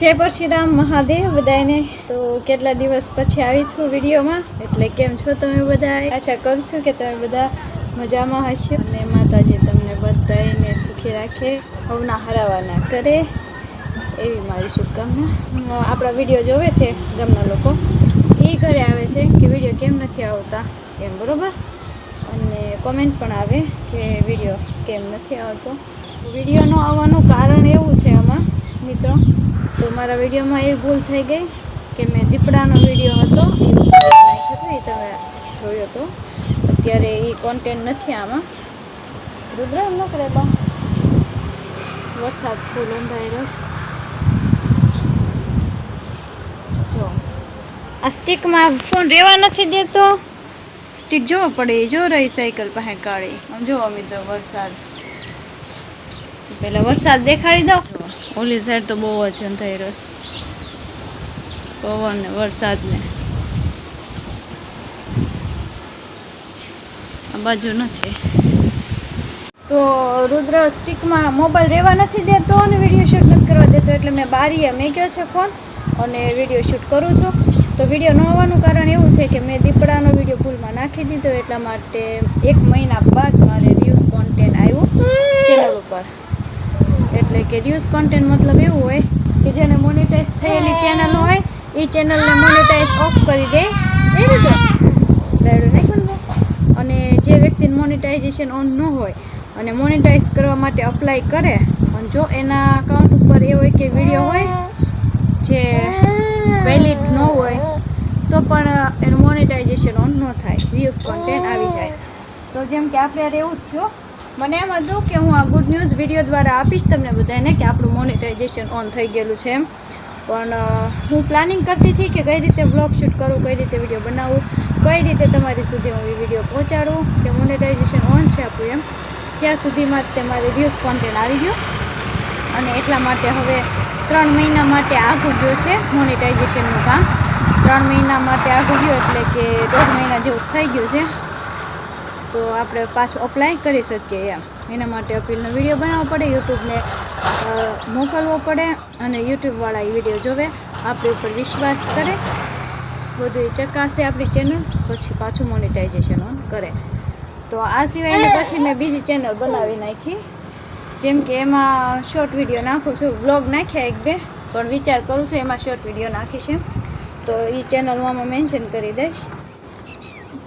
જય પરશુરામ મહાદેવ બધાને તો કેટલા દિવસ પછી આવી છું વિડીયોમાં? એટલે કેમ છો તમે બધા આશા કરું છું કે તમે બધા મજામાં હશો. અને માતાજી તમને બધાને સુખી રાખે, હવના હરાવાના કરે. એવી મારી શુભકામના. આપણા વીડિયો જોવે છે ગામના લોકો. એ ઘરે આવે છે કે વીડિયો કેમ નથી આવતા એમ, બરાબર? અને કોમેન્ટ પણ આવે કે વીડિયો કેમ નથી આવતો. વીડિયો ન આવવાનું કારણ એવું છે આમાં, મિત્રો. તો મારા વિડીયોમાં એ ભૂલ થઈ ગઈ કે મેં દીપડાનો વીડિયો હતો, એ તમે જોયો હતો અત્યારે એ કોન્ટેન્ટ નથી આમાં. રુદ્ર ન કરે બા. વરસાદ ફૂલ અંધારો જો. આ સ્ટીકમાં ફોન રહેવા નથી દેતો. સ્ટીક જોવો પડે, એ જો રહી સાયકલ પાસે કાઢી આમ જોવો મિત્રો વરસાદ. પેલા વરસાદ દેખાડી દો. ઓલી સાઈડ તો બહુ જ અંધારો છે. પવન ને વરસાદ ને. આ બાજુ નથી. તો રુદ્ર સ્ટીકમાં મોબાઈલ રહેવા નથી દેતો અને વીડિયો શૂટ નથી કરવા દેતો એટલે મેં બારીએ મેક્યો છે ફોન અને વીડિયો શૂટ કરું છું. તો વીડિયો ન આવવાનું કારણ એવું છે કે મેં દીપડાનો વીડિયો ભૂલમાં નાખી દીધો એટલા માટે એક મહિના બાદ મારે ન્યૂઝ કોન્ટેન્ટ આવ્યું ચેનલ ઉપર એટલે કે ન્યૂઝ કોન્ટેન્ટ મતલબ એવું હોય કે જેને મોનિટાઈઝ થયેલી ચેનલ હોય, એ ચેનલને મોનિટાઈઝ ઓફ કરી દે. એ રીતે. રાયડો નાખ્યું અને જે વ્યક્તિને મોનિટાઇઝેશન ઓન ન હોય, અને મોનિટાઈઝ કરવા માટે અપ્લાય કરે, અને જો એના અકાઉન્ટ ઉપર એ હોય કે વીડિયો હોય, જે વેલિડ ન હોય, તો પણ એનું મોનિટાઇઝેશન ઓન ન થાય. વ્યૂઝ કોન્ટેન્ટ આવી જાય. તો જેમ કે આપણે એવું જ થયું મને એમ હતું કે હું આ ગુડ ન્યૂઝ વીડિયો દ્વારા આપીશ તમને બધાને કે આપણું મોનિટાઇઝેશન ઓન થઈ ગયેલું છે એમ. પણ હું પ્લાનિંગ કરતી હતી કે કઈ રીતે બ્લોગ શૂટ કરું, કઈ રીતે વીડિયો બનાવું, કઈ રીતે તમારી સુધી હું વીડિયો પહોંચાડું, કે મોનિટાઇઝેશન ઓન છે આપણું એમ. ત્યાં સુધીમાં જ તે મારે વ્યૂઝ કોન્ટેન્ટ આવી ગયો. અને એટલા માટે હવે ત્રણ મહિના માટે આગળ ગયો છે મોનિટાઇઝેશનનું કામ. ત્રણ મહિના માટે આગળ ગયો એટલે કે દોઢ મહિના જેવું થઈ ગયું છે. તો આપણે પાછું અપ્લાય કરી શકીએ એમ. એના માટે અપીલનો વીડિયો બનાવવો પડે, યુટ્યુબને મોકલવો પડે અને યુટ્યુબવાળા એ વીડિયો જોવે. આપણી ઉપર વિશ્વાસ કરે. બધું ચકાસે આપણી ચેનલ પછી પાછું મોનિટાઇઝેશન ઓન કરે. તો આ સિવાયને પછી મેં બીજી ચેનલ બનાવી નાખી. જેમ કે એમાં શોર્ટ વીડિયો નાખું છું વ્લોગ નાખ્યા એક બે, પણ વિચાર કરું છું એમાં શોર્ટ વીડિયો નાખીશ એમ. તો એ ચેનલ હું આમાં મેન્શન કરી દઈશ.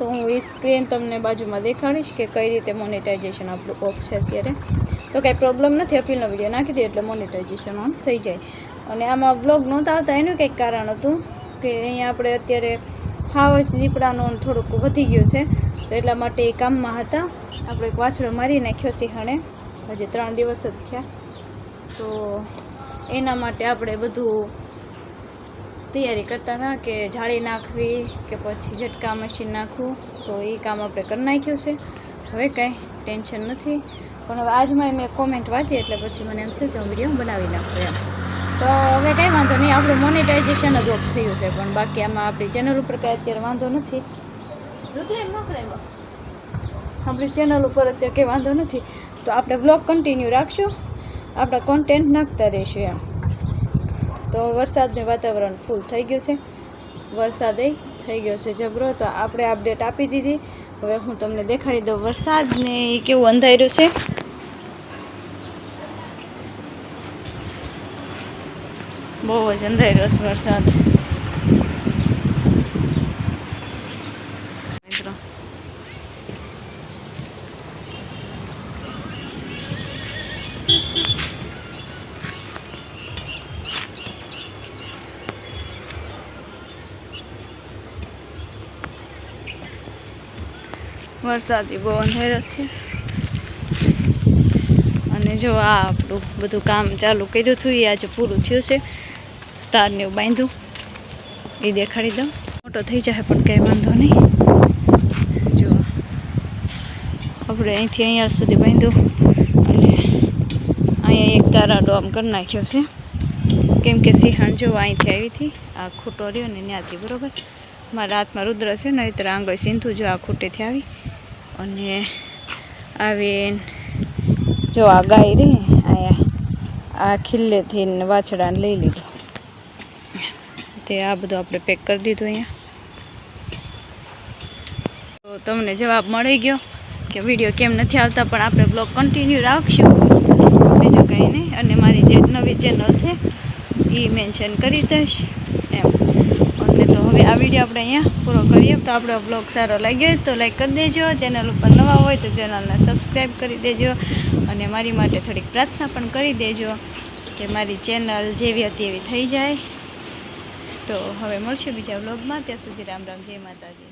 તો હું એ સ્ક્રીન તમને બાજુમાં દેખાડીશ કે કઈ રીતે મોનેટાઇઝેશન આપણું ઓફ છે અત્યારે. તો કાંઈ પ્રોબ્લેમ નથી, અપીલનો વીડિયો નાખી દે એટલે મોનેટાઇઝેશન ઓન થઈ જાય. અને આમાં બ્લોગ નહોતા આવતા, એનું કંઈક કારણ હતું કે અહીંયા આપણે અત્યારે હાવસ દીપડાનું થોડુંક વધી ગયું છે. તો એટલા માટે એ કામમાં હતા. આપણે એક વાછડો મારી નાખ્યો સિંહણે હજી ત્રણ દિવસ જ થયા. તો એના માટે આપણે બધું તૈયારી કરતા હતા કે જાળી નાખવી કે પછી ઝટકા મશીન નાખવું તો એ કામ આપણે કરી નાખ્યું છે. હવે કાંઈ ટેન્શન નથી. પણ હવે આજમાં મેં કોમેન્ટ વાંચી એટલે પછી મને એમ થયું કે હું વીડિયો બનાવી નાખું એમ. તો હવે કંઈ વાંધો નહીં આપણું મોનિટાઇઝેશન જ ઓફ થયું છે પણ બાકી આમાં આપણી ચેનલ ઉપર કાંઈ અત્યારે વાંધો નથી. આપણી ચેનલ ઉપર અત્યારે કંઈ વાંધો નથી. તો આપણે બ્લોગ કન્ટિન્યુ રાખશું. આપણા કોન્ટેન્ટ નાખતા રહીશું એમ. તો વરસાદનું વાતાવરણ ફૂલ થઈ ગયું છે. વરસાદ થઈ ગયો છે જબરો, તો આપણે અપડેટ આપી દીધી. હવે હું તમને દેખાડી દઉં વરસાદને એ કેવું અંધાર્યું છે. બહુ જ અંધાર્યો છે વરસાદ મિત્રો વરસાદી બહુ અંધેરો છે અને જો આ આપણું બધું કામ ચાલુ કર્યું હતું, એ આજે પૂરું થયું છે. તારને એવું બાંધ્યું એ દેખાડી દઉં. મોટો થઈ જાય પણ કંઈ વાંધો નહીં. જો, આપણે અહીંથી અહીંયા સુધી બાંધ્યું અને અહીંયા એક તારાડો આમ કરી નાખ્યો છે. કેમ કે સિંહણ જો અહીંથી આવી હતી, આ ખૂટો રહ્યો ને ત્યાંથી, બરોબર? મારા હાથમાં રુદ્ર છે, નહીતર આંગળ સિંધુ જો આ ખૂટેથી આવી. અને આવીને જો આ ગાય રે, આ ખિલ્લેથી વાછડાને લઈ લીધો. તે આ બધું આપણે પેક કરી દીધું અહીંયા. તો તમને જવાબ મળી ગયો કે વીડિયો કેમ નથી આવતા, પણ આપણે બ્લોગ કન્ટિન્યુ રાખશું. બીજું કંઈ નહીં, અને મારી જે નવી ચેનલ છે એ મેન્શન કરી દઈશ. એમ. હવે આ વીડિયો આપણે અહીંયા પૂરો કરીએ. તો આપણો બ્લોગ સારો લાગ્યો હોય તો લાઈક કરી દેજો. ચેનલ ઉપર નવા હોય તો ચેનલને સબસ્ક્રાઈબ કરી દેજો. અને મારી માટે થોડીક પ્રાર્થના પણ કરી દેજો કે મારી ચેનલ જેવી હતી એવી થઈ જાય. તો હવે મળશું બીજા બ્લોગમાં ત્યાં સુધી રામ રામ, જય માતાજી.